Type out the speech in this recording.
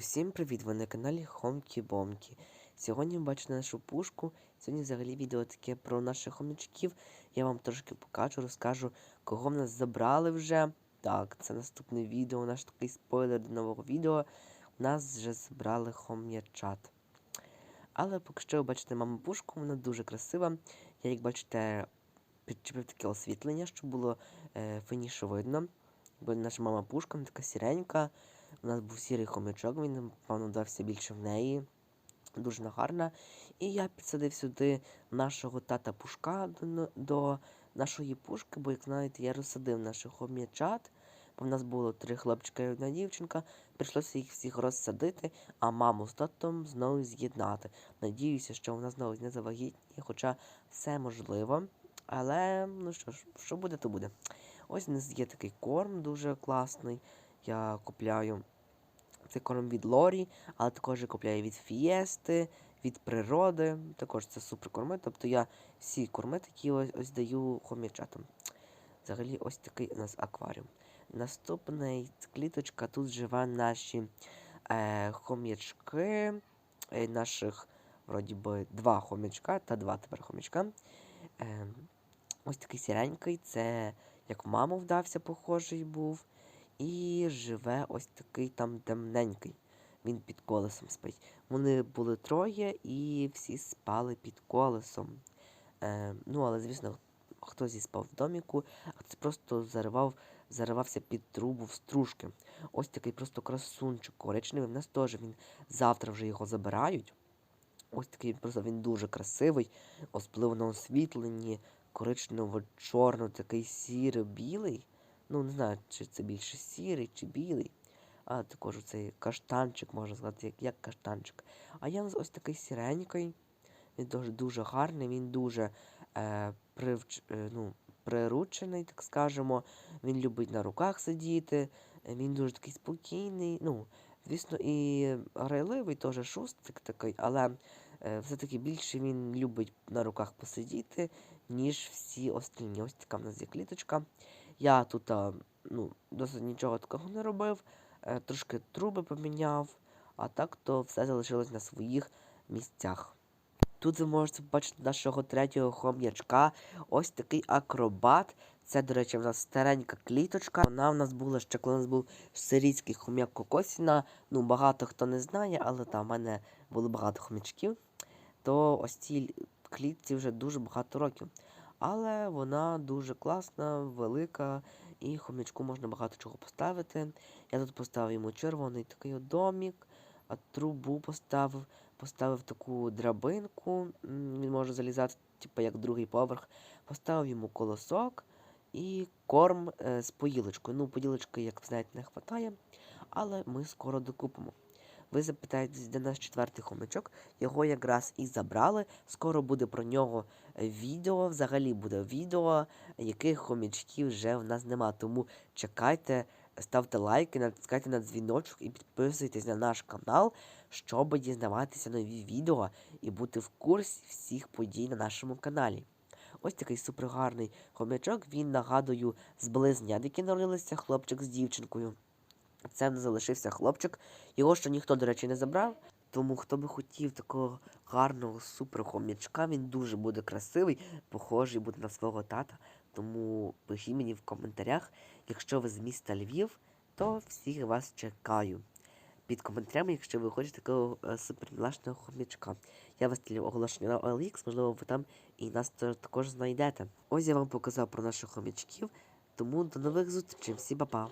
Усім привіт! Ви на каналі Хомкі Бомкі. Сьогодні ви бачите нашу пушку. Сьогодні взагалі відео таке про наших хомячків. Я вам трошки покажу, розкажу, кого в нас забрали вже. Так, це наступне відео, наш такий спойлер до нового відео. У нас вже забрали хом'ячат. Але поки що ви бачите маму пушку, вона дуже красива. Я, як бачите, підчепив таке освітлення, щоб було е, файніше видно. Бо наша мама пушка, вона така сіренька. У нас був сірий хомячок, він, напевно, дався більше в неї. Дуже гарна. І я підсадив сюди нашого тата пушка до, до нашої пушки, бо, як знаєте, я розсадив наших хом'ячат. Бо в нас було три хлопчика і одна дівчинка. Прийшлося їх всіх розсадити, а маму з татом знову з'єднати. Надіюся, що вона знову не завагітніє, хоча все можливо. Але ну що ж, що буде, то буде. Ось у нас є такий корм дуже класний. Я купляю цей корм від Лорі, але також я купляю від Фієсти, від природи. Також це супер корми. Тобто я всі корми такі ось, ось даю хом'ячатам. Взагалі, ось такий у нас акваріум. Наступна кліточка тут живе наші е, хом'ячки, е, наших, вроді би, два хом'ячка та два тепер хом'ячка. Е, ось такий сіренький, це як в маму вдався, похожий був. І живе ось такий там темненький. Він під колесом спить. Вони були троє і всі спали під колесом. Е, ну, але, звісно, хтось і спав в доміку, а хтось просто заривав, заривався під трубу в стружки. Ось такий просто красунчик коричневий. В нас теж він завтра вже його забирають. Ось такий просто він дуже красивий, особливо на освітленні, коричнево-чорно, такий сіро-білий. Ну, не знаю, чи це більше сірий, чи білий. А також цей каштанчик, можна сказати, як як каштанчик. А я ось такий сіренький. Він дуже дуже гарний, він дуже е, привч, е, ну, приручений, так скажемо. Він любить на руках сидіти. Він дуже такий спокійний. Ну, звісно, і грайливий, теж шустрик такий, але е, все-таки більше він любить на руках посидіти, ніж всі остальні. Ось така в нас є кліточка. Я тут ну, досить нічого такого не робив, е, трошки труби поміняв, а так то все залишилось на своїх місцях. Тут ви можете побачити нашого третього хом'ячка. Ось такий акробат. Це, до речі, в нас старенька кліточка. Вона в нас була ще коли у нас був сирійський хом'як Кокосіна. Ну, багато хто не знає, але там в мене було багато хом'ячків. То ось цій клітці вже дуже багато років. Але вона дуже класна, велика, і хомячку можна багато чого поставити. Я тут поставив йому червоний такий домік, а трубу поставив, поставив таку драбинку, він може залізати, типу як другий поверх. Поставив йому колосок і корм е, з поїлочкою. Ну, поїлочки, як знаєте, не вистачає, але ми скоро докупимо. Ви запитаєтесь, де наш четвертий хомячок. Його якраз і забрали. Скоро буде про нього відео. Взагалі буде відео, яких хомячків вже в нас нема. Тому чекайте, ставте лайки, натискайте на дзвіночок і підписуйтесь на наш канал, щоб дізнаватися нові відео і бути в курсі всіх подій на нашому каналі. Ось такий супергарний хомячок. Він, нагадую, з близнят, які народилися хлопчик з дівчинкою. Це не залишився хлопчик. Його ще ніхто, до речі, не забрав. Тому хто би хотів такого гарного суперхом'ячка, він дуже буде красивий, похожий буде на свого тата. Тому пишіть мені в коментарях, якщо ви з міста Львів, то всіх вас чекаю. Під коментарями, якщо ви хочете такого е, супермілашного хом'ячка. Я виставлю оголошення на OLX, можливо, ви там і нас також знайдете. Ось я вам показав про наших хом'ячків. Тому до нових зустрічей. Всі па-па!